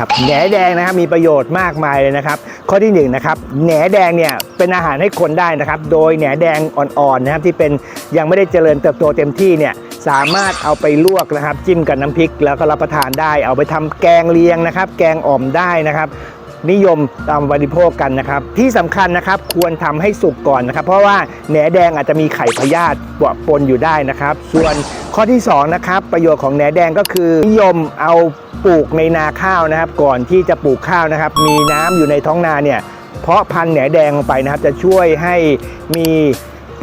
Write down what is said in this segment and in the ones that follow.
ครับแหนแดงนะครับมีประโยชน์มากมายเลยนะครับ ข้อที่หนึ่งนะครับแหนแดงเนี่ยเป็นอาหารให้คนได้นะครับ โดยแหนแดงอ่อนๆนะครับที่เป็นยังไม่ได้เจริญเติบโตเต็มที่เนี่ยสามารถเอาไปลวกนะครับ จิ้มกับน้ำพริก แล้วก็รับประทานได้ เอาไปทำแกงเลียงนะครับ แกงอ่อมได้นะครับ นิยมตามบริโภคกันนะครับ ที่สำคัญนะครับควรทำให้สุกก่อนนะครับ เพราะว่าแหนแดงอาจจะมีไข่พยาธิปะปนอยู่ได้นะครับ ส่วนข้อที่สองนะครับประโยชน์ของแหนแดงก็คือนิยมเอาปลูกในนาข้าวนะครับ ก่อนที่จะปลูกข้าวนะครับ มีน้ำอยู่ในท้องนาเนี่ยเพาะพันธุ์แหนแดงลงไปนะครับ จะช่วยให้มี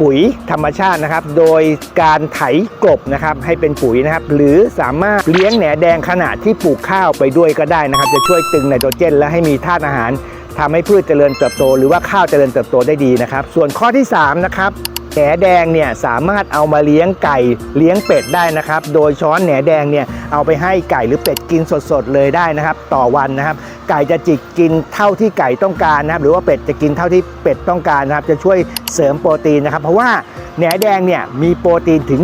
ปุ๋ยธรรมชาตินะครับ โดยการไถกลบนะครับให้เป็นปุ๋ยนะครับ หรือสามารถเลี้ยงแหนแดงขณะที่ปลูกข้าวไปด้วยก็ได้นะครับ จะช่วยตึงไนโตรเจน และให้มีธาตุอาหารทำให้พืชเจริญเติบโต หรือว่าข้าวเจริญเติบโตได้ดีนะครับ ส่วนข้อที่สามนะครับแหนแดงเนี่ยสามารถเอามาเลี้ยงไก่เลี้ยงเป็ดได้นะครับ โดยช้อนแหนแดงเนี่ยเอาไปให้ไก่หรือเป็ดกินสดๆเลยได้นะครับ ต่อวันนะครับ ไก่จะจิกกินเท่าที่ไก่ต้องการนะครับ หรือว่าเป็ดจะกินเท่าที่เป็ดต้องการนะครับ จะช่วยเสริมโปรตีนนะครับ เพราะว่าแหนแดงเนี่ยมีโปรตีนถึง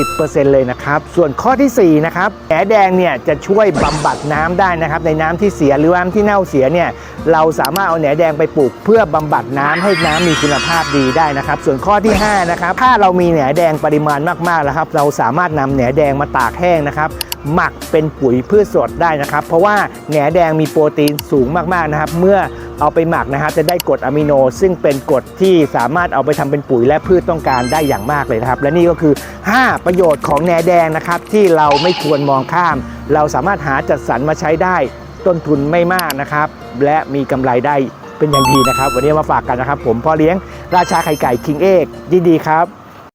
30%เลยนะครับ ส่วนข้อทีสี่4 นะครับแหนแดงเนี่ยจะช่วยบำบัดน้ำได้นะครับ ในน้ำที่เสียหรือว่าน้ำที่เน่าเสียเนี่ยเราสามารถเอาแหนแดงไปปลูก เพื่อบำบัดน้ำให้น้ำมีคุณภาพดีได้นะครับ ส่วนข้อที่ห้านะครับถ้าเรามีแหนแดงปริมาณมากๆแล้วครับ เราสามารถนำแหนแดงมาตากแห้งนะครับ หมักเป็นปุ๋ยพืชสดได้นะครับ เพราะว่าแหนแดงมีโปรตีนสูงมากๆนะครับ เมื่อเอาไปหมักนะครับ จะได้กรดอะมิโน ซึ่งเป็นกรดที่สามารถเอาไปทำเป็นปุ๋ยและพืชต้องการได้อย่างมากเลยนะครับ และนี่ก็คือ 5 ประโยชน์ของแหนแดงนะครับ ที่เราไม่ควรมองข้าม เราสามารถหาจัดสรรมาใช้ได้ต้นทุนไม่มากนะครับ และมีกำไรได้เป็นอย่างดีนะครับ วันนี้มาฝากกันนะครับ ผมพ่อเลี้ยงราชาไข่ไก่คิงเอกยินดีครับ